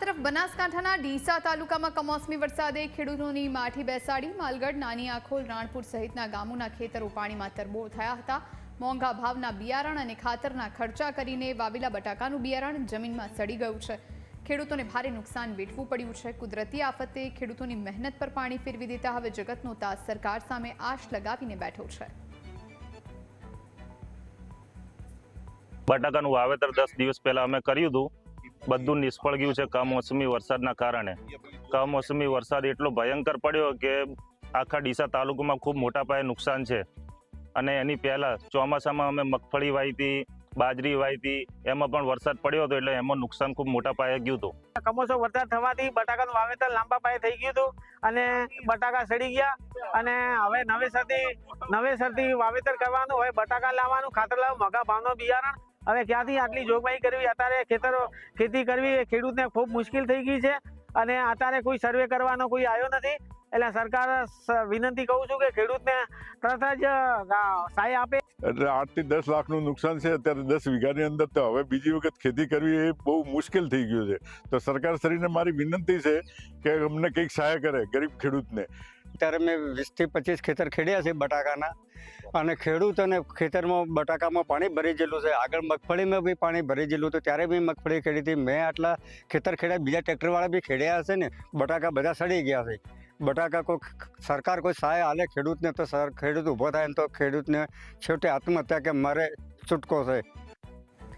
તરફ બનાસકાંઠાના ડીસા તાલુકામાં કમોસમી વરસાદે ખેડૂતોની માઠી બેસાડી. માલગઢ, નાની આખોલ, રાણપુર સહિતના ગામોના ખેતરો પાણીમાં તરબોળ થયા હતા. મોંઘા ભાવના બિયારણ અને ખાતરના ખર્ચા કરીને વાવેલા બટાકાનું બિયારણ જમીનમાં સડી ગયું છે. ખેડૂતોને ભારે નુકસાન વેઠવું પડ્યું છે. કુદરતી આફતે ખેડૂતોની મહેનત પર પાણી ફેરવી દેતા હવે જગતનો તાજ સરકાર સામે આશ લગાવીને બેઠો છે. બટાકાનું વાવેતર દસ દિવસ પહેલા અમે કર્યું હતું. બધું નિષ્ફળ ગયું છે કમોસમી વરસાદના કારણે. કમોસમી વરસાદ એટલો ભયંકર પડ્યો કે આખા ડીસા તાલુકામાં ખૂબ મોટા પાયે નુકસાન છે. અને એની પહેલાં ચોમાસામાં અમે મગફળી વાવી હતી બાજરી વાવી હતી એમાં પણ વરસાદ પડ્યો હતો એટલે એમાં નુકસાન ખૂબ મોટા પાયે ગયું હતું. કમોસમ વરસાદ થવાથી બટાકાનું વાવેતર લાંબા પાયે થઈ ગયું હતું અને બટાકા સડી ગયા. અને હવે નવેસરથી નવેસરથી વાવેતર કરવાનું હવે બટાકા લાવવાનું, ખાતર લાવવાનું, મગા, ભાવનું બિયારણ હવે ક્યાંથી આટલી જોગવાઈ કરવી? અત્યારે ખેતરો, ખેતી કરવી એ ખેડૂતને ખૂબ મુશ્કેલ થઈ ગઈ છે અને અત્યારે કોઈ સર્વે કરવાનો કોઈ આવ્યો નથી. એટલે સરકાર વિનંતી કહું છું કે ખેડૂતને તરત જ સહાય આપે. એટલે આઠથી દસ લાખનું નુકસાન છે, અત્યારે દસ વીઘાની અંદર તો હવે બીજી વખત ખેતી કરવી એ બહુ મુશ્કેલ થઈ ગયું છે. તો સરકાર શ્રીને મારી વિનંતી છે કે અમને કંઈક સહાય કરે ગરીબ ખેડૂતને. ત્યારે મેં વીસથી પચીસ ખેતર ખેડ્યા છે બટાકાના. અને ખેડૂત અને ખેતરમાં બટાકામાં પાણી ભરી ગયેલું છે. આગળ મગફળીમાં બી પાણી ભરી ગયેલું હતું ત્યારે બી મગફળી ખેડી હતી. મેં આટલા ખેતર ખેડ્યા, બીજા ટ્રેક્ટરવાળા બી ખેડ્યા હશે ને, બટાકા બધા સડી ગયા છે. બટાકા કોઈ સરકાર કોઈ સહાય હાલે ખેડૂતને તો સર, ખેડૂત ઊભો થાય ને તો ખેડૂતને છેવટે આત્મહત્યા કે મારે છૂટકો છે.